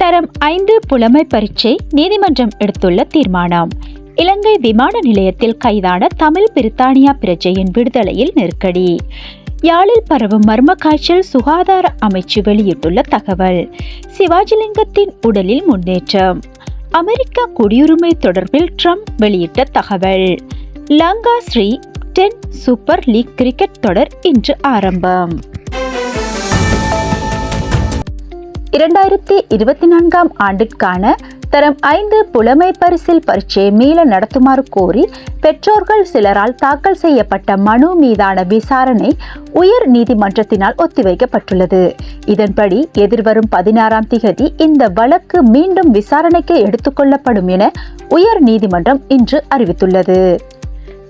தரம் ஐந்து புலமை பரீட்சை நீதிமன்றம் எடுத்துள்ள தீர்மானம். இலங்கை விமான நிலையத்தில் கைதான தமிழ் பிரித்தானியா பிரஜையின் விடுதலையில் நெருக்கடி. யாழில் பரவும் மர்ம காய்ச்சல் சுகாதார அமைச்சு வெளியிட்டுள்ள தகவல். சிவாஜிலிங்கத்தின் உடலில் முன்னேற்றம். அமெரிக்க குடியுரிமை தொடர்பில் ட்ரம்ப் வெளியிட்ட தகவல். Lanka Sri ten super league cricket தொடர் இன்று ஆரம்பம். இரண்டாயிரத்தி இருபத்தி நான்காம் ஆண்டிற்கான தரம் ஐந்து புலமை பரிசில் பரீட்சையை மீள நடத்துமாறு கோரி பெற்றோர்கள் சிலரால் தாக்கல் செய்யப்பட்ட மனு மீதான விசாரணை உயர் நீதிமன்றத்தினால் ஒத்திவைக்கப்பட்டுள்ளது. இதன்படி எதிர்வரும் பதினாறாம் திகதி இந்த வழக்கு மீண்டும் விசாரணைக்கு எடுத்துக்கொள்ளப்படும் என உயர் நீதிமன்றம் இன்று அறிவித்துள்ளது.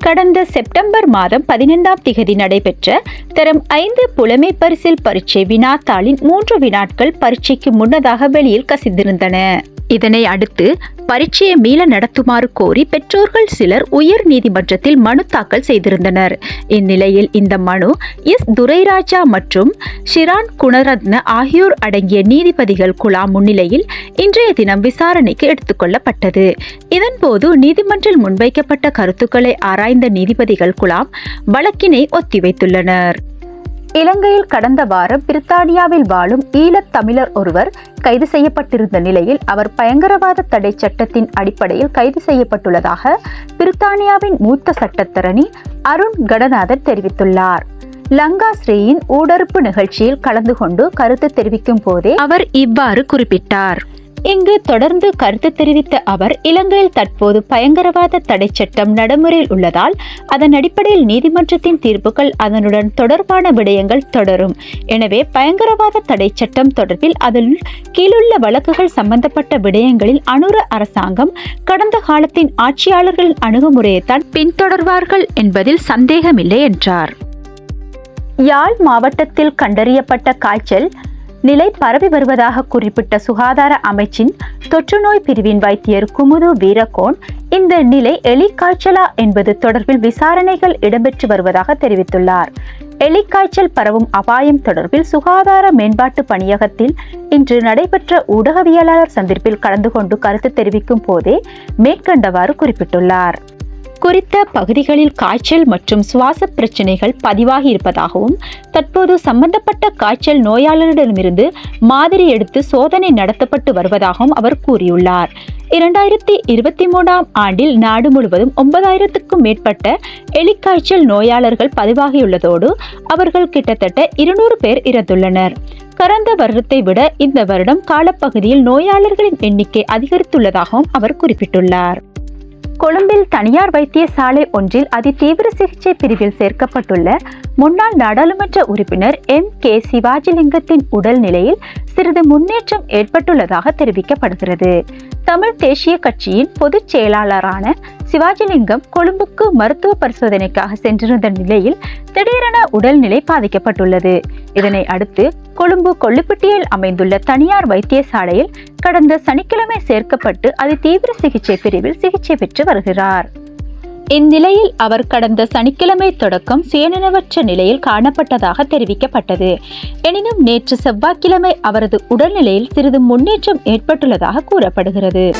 கடந்த செப்டம்பர் மாதம் பதினைந்தாம் திகதி நடைபெற்ற தரம் ஐந்து புலமை பரிசில் பரீட்சை வினாத்தாளின் மூன்று வினாட்கள் பரீட்சைக்கு முன்னதாக வெளியில் கசிந்திருந்தன. இதனை அடுத்து பரீட்சையை மீள நடத்துமாறு கோரி பெற்றோர்கள் சிலர் உயர் நீதிமன்றத்தில் மனு தாக்கல் செய்திருந்தனர். இந்நிலையில் இந்த மனு எஸ். துரைராஜா மற்றும் ஷிரான் குணரத்ன ஆகியோர் அடங்கிய நீதிபதிகள் குழா முன்னிலையில் இன்றைய தினம் விசாரணைக்கு எடுத்துக்கொள்ளப்பட்டது இதன்போது நீதிமன்றில் முன்வைக்கப்பட்ட கருத்துக்களை சாய்ந்த நீதிபதிகள் குழாம் வழக்கினை ஒத்திவைத்துள்ளனர். இலங்கையில் கடந்த வாரம் பிரித்தானியாவில் வாழும் ஈழத் தமிழர் ஒருவர் கைது செய்யப்பட்டிருந்த நிலையில் அவர் பயங்கரவாத தடை சட்டத்தின் அடிப்படையில் கைது செய்யப்பட்டுள்ளதாக பிரித்தானியாவின் மூத்த சட்டத்தரணி அருண் கடநாதன் தெரிவித்துள்ளார். லங்கா ஸ்ரீயின் ஊடறுப்பு நிகழ்ச்சியில் கலந்து கொண்டு கருத்து தெரிவிக்கும் போதே அவர் இவ்வாறு குறிப்பிட்டார். இங்கு தொடர்ந்து கருத்து தெரிவித்த அவர் இலங்கையில் தற்போது பயங்கரவாத தடை சட்டம் நடைமுறையில் உள்ளதால் அதன் அடிப்படையில் நீதிமன்றத்தின் தீர்ப்புகள் அதனுடன் தொடர்பான விடயங்கள் தொடரும். எனவே பயங்கரவாத தடை சட்டம் தொடர்பில் அதில் கீழுள்ள வழக்குகள் சம்பந்தப்பட்ட விடயங்களில் அனுர அரசாங்கம் கடந்த காலத்தின் ஆட்சியாளர்களின் அணுகுமுறையைத்தான் பின்தொடர்வார்கள் என்பதில் சந்தேகமில்லை என்றார். யாழ் மாவட்டத்தில் கண்டறியப்பட்ட காய்ச்சல் நிலை பரவி வருவதாக குறிப்பிட்ட சுகாதார அமைச்சின் தொற்றுநோய் பிரிவின் வைத்தியர் குமுது வீரகோன் இந்த நிலை எலிக்காய்ச்சலா என்பது தொடர்பில் விசாரணைகள் இடம்பெற்று வருவதாக தெரிவித்துள்ளார். எலிக்காய்ச்சல் பரவும் அபாயம் தொடர்பில் சுகாதார மேம்பாட்டு பணியகத்தில் இன்று நடைபெற்ற ஊடகவியலாளர் சந்திப்பில் கலந்து கொண்டு கருத்து தெரிவிக்கும் போதே மேற்கண்டவாறு குறிப்பிட்டுள்ளார். குறித்த பகுதிகளில் காய்ச்சல் மற்றும் சுவாச பிரச்சனைகள் பதிவாகி இருப்பதாகவும் தற்போது சம்பந்தப்பட்ட காய்ச்சல் நோயாளரிடமிருந்து மாதிரி எடுத்து சோதனை நடத்தப்பட்டு வருவதாகவும் அவர் கூறியுள்ளார். இரண்டாயிரத்தி இருபத்தி மூணாம் ஆண்டில் நாடு முழுவதும் ஒன்பதாயிரத்துக்கும் மேற்பட்ட எலிக்காய்ச்சல் நோயாளர்கள் பதிவாகியுள்ளதோடு அவர்கள் கிட்டத்தட்ட இருநூறு பேர் இறந்துள்ளனர். கடந்த வருடத்தை விட இந்த வருடம் காலப்பகுதியில் நோயாளர்களின் எண்ணிக்கை அதிகரித்துள்ளதாகவும் அவர் குறிப்பிட்டுள்ளார். கொழும்பில் தனியார் வைத்தியசாலை ஒன்றில் அதிதீவிர சிகிச்சை பிரிவில் சேர்க்கப்பட்டுள்ள முன்னாள் நாடாளுமன்ற உறுப்பினர் எம். கே. சிவாஜிலிங்கத்தின் உடல் நிலையில் சிறிது முன்னேற்றம் ஏற்பட்டுள்ளதாக தெரிவிக்கப்படுகிறது. தமிழ் தேசிய கட்சியின் பொதுச் செயலாளரான சிவாஜிலிங்கம் கொழும்புக்கு மருத்துவ பரிசோதனைக்காக சென்றிருந்த நிலையில் திடீரென உடல்நிலை பாதிக்கப்பட்டுள்ளது. இதனை அடுத்து கொழும்பு கொள்ளுப்பட்டியில் அமைந்துள்ள தனியார் வைத்தியசாலையில் கடந்த சனிக்கிழமை சேர்க்கப்பட்டு அதி தீவிர சிகிச்சை பிரிவில் சிகிச்சை பெற்று வருகிறார். இந்நிலையில் அவர் கடந்த சனிக்கிழமை தொடக்கம் சுயநினைவற்ற நிலையில் காணப்பட்டதாக தெரிவிக்கப்பட்டது. எனினும் நேற்று செவ்வாய்க்கிழமை அவரது உடல்நிலையில் சிறிது முன்னேற்றம் ஏற்பட்டுள்ளதாக கூறப்படுகிறது.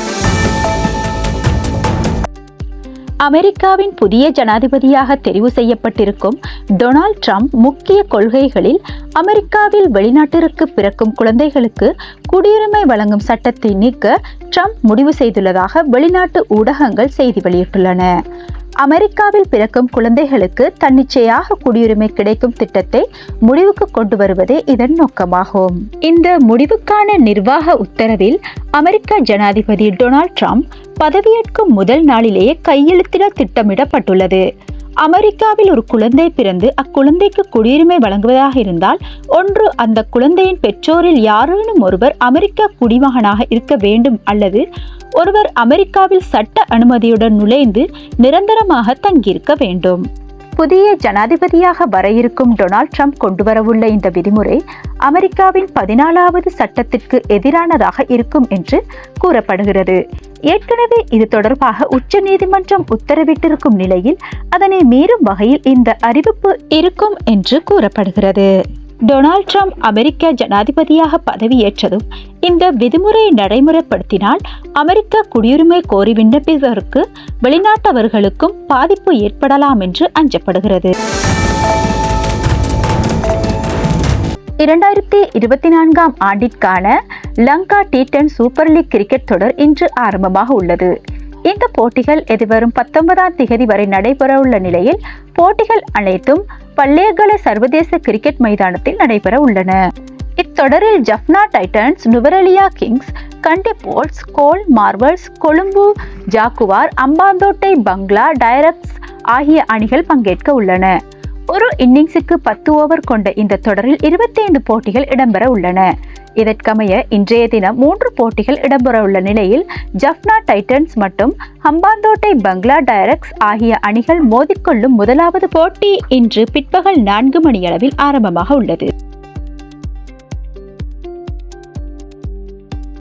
அமெரிக்காவின் புதிய ஜனாதிபதியாக தெரிவு செய்யப்பட்டிருக்கும் டொனால்ட் ட்ரம்ப் முக்கிய கொள்கைகளில் அமெரிக்காவில் வெளிநாட்டிற்கு பிறக்கும் குழந்தைகளுக்கு குடியுரிமை வழங்கும் சட்டத்தை நீக்க ட்ரம்ப் முடிவு செய்துள்ளதாக வெளிநாட்டு ஊடகங்கள் செய்தி வெளியிட்டுள்ளன. அமெரிக்காவில் பிறக்கும் குழந்தைகளுக்கு தன்னிச்சையாக குடியுரிமை கிடைக்கும் திட்டத்தை முடிவுக்கு கொண்டு வருவதே இதன் நோக்கமாகும். இந்த முடிவுக்கான நிர்வாக உத்தரவில் அமெரிக்க ஜனாதிபதி டொனால்ட் ட்ரம்ப் பதவியேற்கும் முதல் நாளிலேயே கையெழுத்திட திட்டமிடப்பட்டுள்ளது. அமெரிக்காவில் ஒரு குழந்தை பிறந்து அக்குழந்தைக்கு குடியுரிமை வழங்குவதாக இருந்தால் ஒன்று அந்த குழந்தையின் பெற்றோரில் யாரேனும் ஒருவர் அமெரிக்கா குடிமகனாக இருக்க வேண்டும் அல்லது ஒருவர் அமெரிக்காவில் சட்ட அனுமதியுடன் நுழைந்து நிரந்தரமாக தங்கியிருக்க வேண்டும். புதிய ஜனாதிபதியாக வர இருக்கும் டொனால்ட் ட்ரம்ப் கொண்டுவரவுள்ள இந்த விதிமுறை அமெரிக்காவின் பதினாலாவது சட்டத்திற்கு எதிரானதாக இருக்கும் என்று கூறப்படுகிறது. ஏற்கனவே இது தொடர்பாக உச்ச நீதிமன்றம் உத்தரவிட்டிருக்கும் நிலையில் அதனை மீறும் வகையில் இந்த அறிவிப்பு இருக்கும் என்று கூறப்படுகிறது. டொனால்ட் ட்ரம்ப் அமெரிக்க ஜனாதிபதியாக பதவியேற்றதும் இந்த விதிமுறையை நடைமுறைப்படுத்தினால் அமெரிக்க குடியுரிமை கோரி விண்ணப்பிப்பவருக்கு வெளிநாட்டவர்களுக்கும் பாதிப்பு ஏற்படலாம் என்று அஞ்சப்படுகிறது. இரண்டாயிரத்தி இருபத்தி நான்காம் ஆண்டிற்கான Lanka T ten super league cricket தொடர் இன்று ஆரம்பமாக உள்ளது. இந்த போட்டிகள் எதிர்வரும் பத்தொன்பதாம் திகதி வரை நடைபெறவுள்ள நிலையில் போட்டிகள் அனைத்தும் பல்லேகல சர்வதேச கிரிக்கெட் மைதானத்தில் நடைபெற உள்ளன. இத்தொடரில் Jaffna Titans Nuwara Eliya Kings Kandy Bolts Galle Marvels Colombo Jaguar Hambantota Bangla directs ஆகிய அணிகள் பங்கேற்க உள்ளன. ஒரு இன்னிங்ஸுக்கு பத்து ஓவர் கொண்ட இந்த தொடரில் இருபத்தி ஐந்து போட்டிகள் இடம்பெற உள்ளன. இதற்கமைய இன்றைய தினம் மூன்று போட்டிகள் இடம்பெற உள்ள நிலையில் ஜப்னா டைட்டன்ஸ் மற்றும் ஹம்பாந்தோட்டை பங்களா டைரக்ஸ் ஆகிய அணிகள் மோதிக்கொள்ளும் முதலாவது போட்டி இன்று பிற்பகல் நான்கு மணியளவில் ஆரம்பமாக உள்ளது.